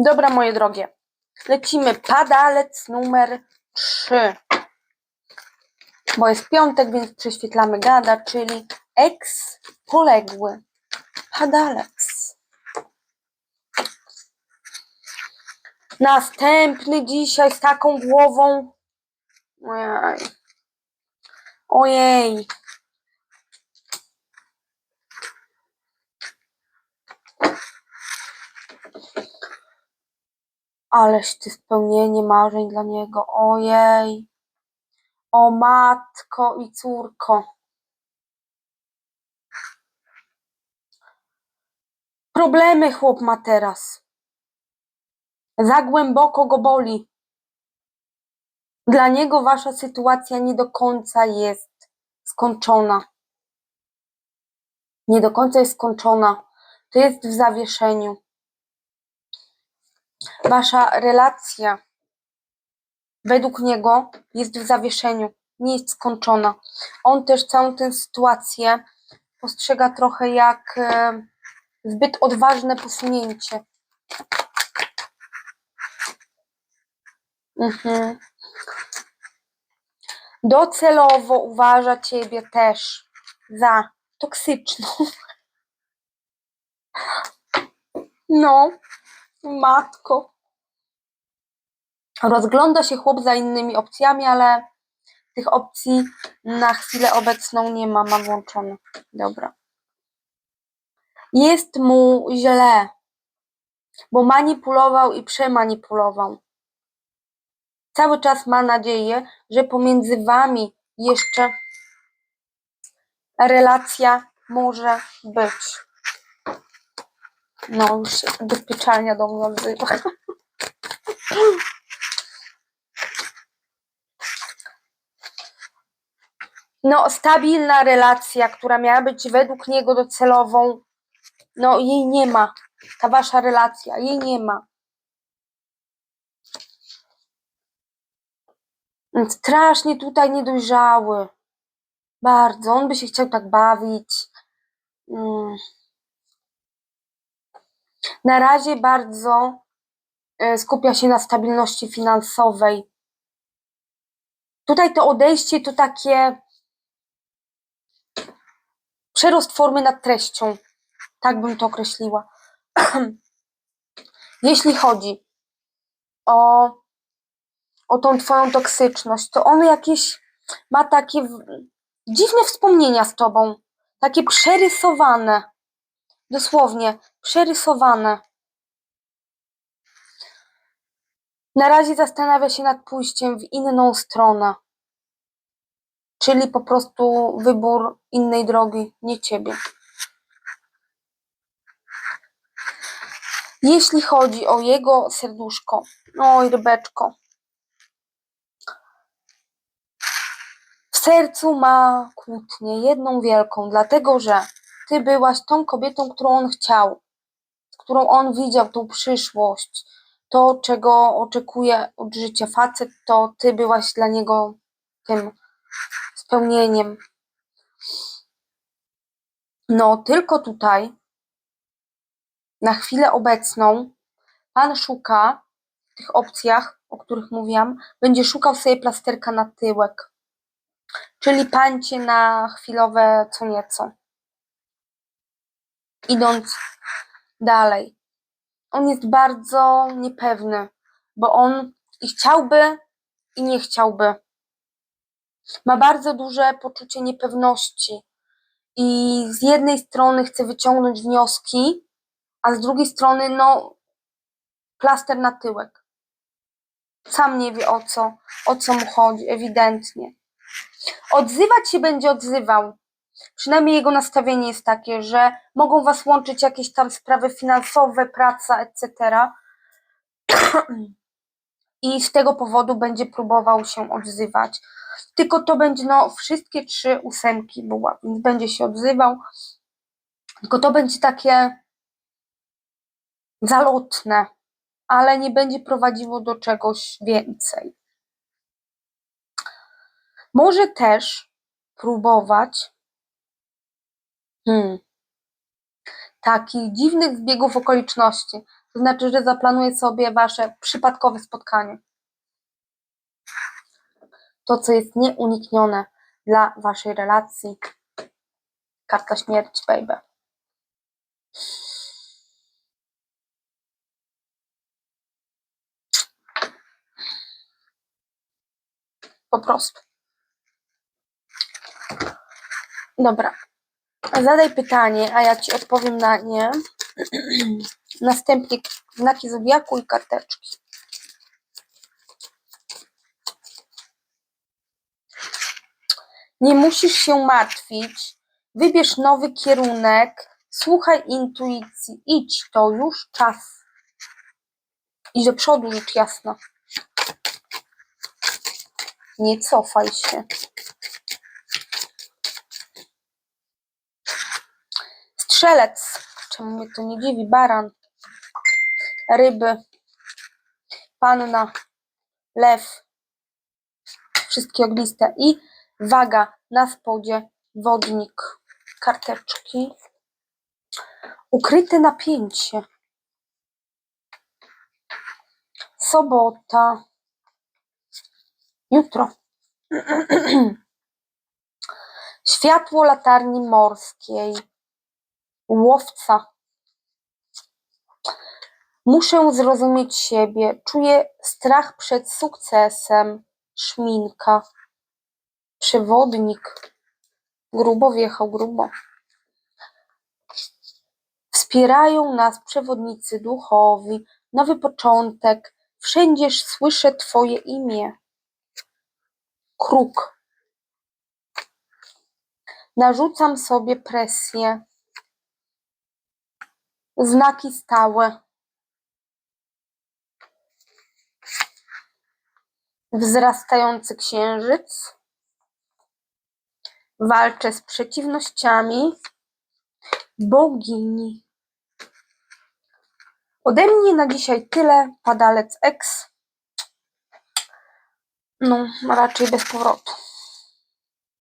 Dobra, moje drogie. Lecimy. Padalec numer 3. Bo jest piątek, więc prześwietlamy gada, czyli ex poległy. Padalec. Następny dzisiaj z taką głową. Ojej. Ojej. Ależ ty spełnienie marzeń dla niego. Ojej. O matko i córko. Problemy chłop ma teraz. Za głęboko go boli. Dla niego wasza sytuacja nie do końca jest skończona. Nie do końca jest skończona. To jest w zawieszeniu. Wasza relacja według niego jest w zawieszeniu, nie jest skończona. On też całą tę sytuację postrzega trochę jak e, zbyt odważne posunięcie. Mhm. Docelowo uważa ciebie też za toksyczną. No, matko. Rozgląda się chłop za innymi opcjami, ale tych opcji na chwilę obecną nie ma, ma włączone. Dobra. Jest mu źle, bo manipulował i przemanipulował. Cały czas ma nadzieję, że pomiędzy wami jeszcze relacja może być. No, już się ubezpieczalnia do mnie odzywa. No, stabilna relacja, która miała być według niego docelową, no jej nie ma. Ta wasza relacja, jej nie ma. Strasznie tutaj niedojrzały. Bardzo. On by się chciał tak bawić. Mm. Na razie bardzo e, skupia się na stabilności finansowej. Tutaj to odejście to takie przerost formy nad treścią. Tak bym to określiła. Jeśli chodzi o, o tą twoją toksyczność, to on jakieś ma takie dziwne wspomnienia z tobą. Takie przerysowane. Dosłownie, przerysowane. Na razie zastanawia się nad pójściem w inną stronę. Czyli po prostu wybór innej drogi, nie ciebie. Jeśli chodzi o jego serduszko, oj rybeczko, w sercu ma kłótnię, jedną wielką, dlatego że ty byłaś tą kobietą, którą on chciał, którą on widział, tą przyszłość, to czego oczekuje od życia facet, to ty byłaś dla niego tym spełnieniem. No, tylko tutaj, na chwilę obecną, pan szuka w tych opcjach, o których mówiłam, będzie szukał sobie plasterka na tyłek. Czyli pańcie na chwilowe co nieco. Idąc dalej. On jest bardzo niepewny, bo on i chciałby, i nie chciałby. Ma bardzo duże poczucie niepewności. I z jednej strony chce wyciągnąć wnioski, a z drugiej strony, no, plaster na tyłek. Sam nie wie o co, o co mu chodzi, ewidentnie. Odzywać się będzie odzywał. Przynajmniej jego nastawienie jest takie, że mogą was łączyć jakieś tam sprawy finansowe, praca, etc. I z tego powodu będzie próbował się odzywać. Tylko to będzie, no, wszystkie trzy ósemki była, więc będzie się odzywał. Tylko to będzie takie zalotne, ale nie będzie prowadziło do czegoś więcej. Może też próbować hmm, takich dziwnych zbiegów okoliczności. To znaczy, że zaplanuje sobie wasze przypadkowe spotkanie. To, co jest nieuniknione dla waszej relacji. Karta śmierci, baby. Po prostu. Dobra. Zadaj pytanie, a ja ci odpowiem na nie. Następnie znaki zodiaku i karteczki. Nie musisz się martwić. Wybierz nowy kierunek. Słuchaj intuicji. Idź, to już czas. Idź do przodu, rzecz jasna. Nie cofaj się. Strzelec. Czemu mnie to nie dziwi? Baran. Ryby. Panna. Lew. Wszystkie ogniste. I waga na spodzie. Wodnik. Karteczki. Ukryte napięcie. Sobota. Jutro. Światło latarni morskiej. Łowca. Muszę zrozumieć siebie. Czuję strach przed sukcesem. Szminka. Przewodnik. Grubo wjechał, grubo. Wspierają nas przewodnicy duchowi. Nowy początek. Wszędzież słyszę Twoje imię. Kruk. Narzucam sobie presję. Znaki stałe. Wzrastający księżyc. Walczę z przeciwnościami. Bogini. Ode mnie na dzisiaj tyle. Padalec X. No, raczej bez powrotu.